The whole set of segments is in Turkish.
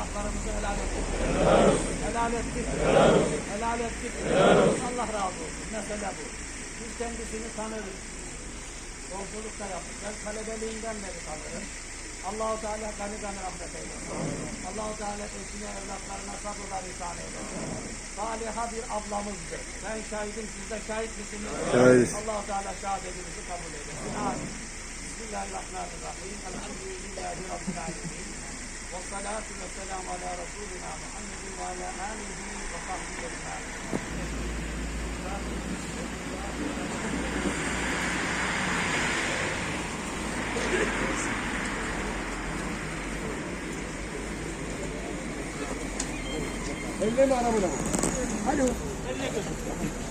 Haklarımızı helal ettik. Helal ettik. Helal ettik. Allah razı olsun. Mesele bu. Biz kendisini tanırız. Yolculuk da yaptık. Ben talebeliğinden beri tanırım. Allahu Teala gani gani rahmet eylesin. Allahu Teala eşine evlatlarına sabırlar ihsan eylesin. Saliha bir ablamızdı. Ben şahidim siz de şahit misiniz? Şahidiz. Allahu Teala şehadetimizi kabul eylesin. Amin. Bismillahirrahmanirrahim. Elhamdülillahi Rabbil alemin. Ve salatu ve selamu ala Resulina Muhammedin ve ala alihi ve sahbihi ecmaîn. Elle mi arabayla mı?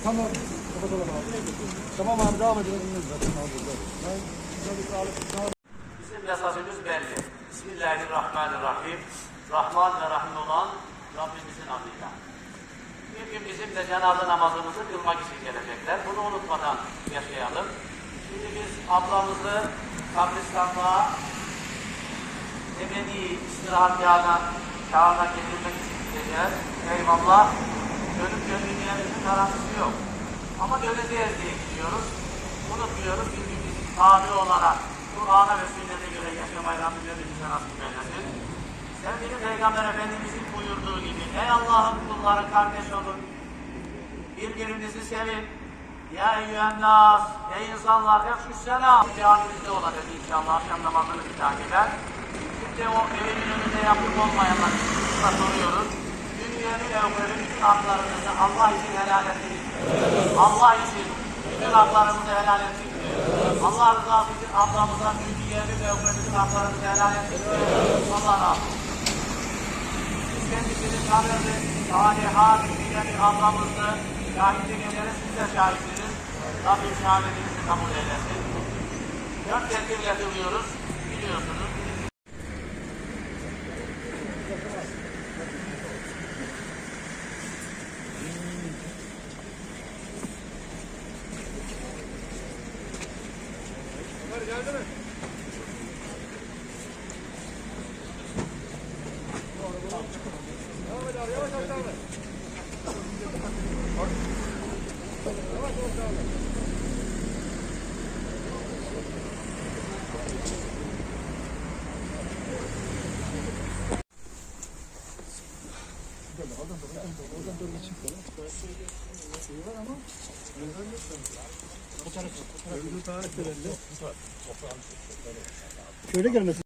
Tamam. Kapatalım abi. Tamam abi devam edelim. Bizim mesajımız belli. Bismillahirrahmanirrahim. Rahman ve Rahim olan Rabbimizin adıyla. Bir gün bizim de cenaze namazımızı kılmak için gelecekler. Bunu unutmadan yaşayalım. Şimdi biz ablamızı kabristanlığa ebedi istirahatgahına kâhına getirmek için gideceğiz. Eyvallah. Dönüp dönmeyeceğimizin garantisi yok. Ama döneceğiz diye gidiyoruz. Unutmuyoruz çünkü biz tabi olarak Kur'an'a ve sünnete göre yaşamayı Rabbim bize nasip eylesin. Sevgili Peygamber Efendimizin buyurduğu gibi Ey Allah'ın kulları kardeş olun. Birbirinizi sevin. Ya eyyühen nas, ey insanlar hep şu selam. Camimizde olacak inşallah akşam namazını bir takiben. Şimdi o evin önünde yapıp olmayanlar için soruyoruz. Evveli bütün haklarınızı Allah için helal ettik. Allah için bütün haklarımızı helal ettik. Allah rızası için ablamıza dünyevi ve evveli bütün haklarımızı helal ettik. Allah razı olsun. Biz kendisini tanırdık. Saliha bilgiye bir ablamızdı. Şahitlik ederiz, siz de şahitsiniz. Rabbim şehadetinizi kabul eylesin. Dört tekbirle kılıyoruz, biliyorsunuz. Oradan doğru geçip falan. Suyu var ama. Neden yok? Şöyle gelmesin.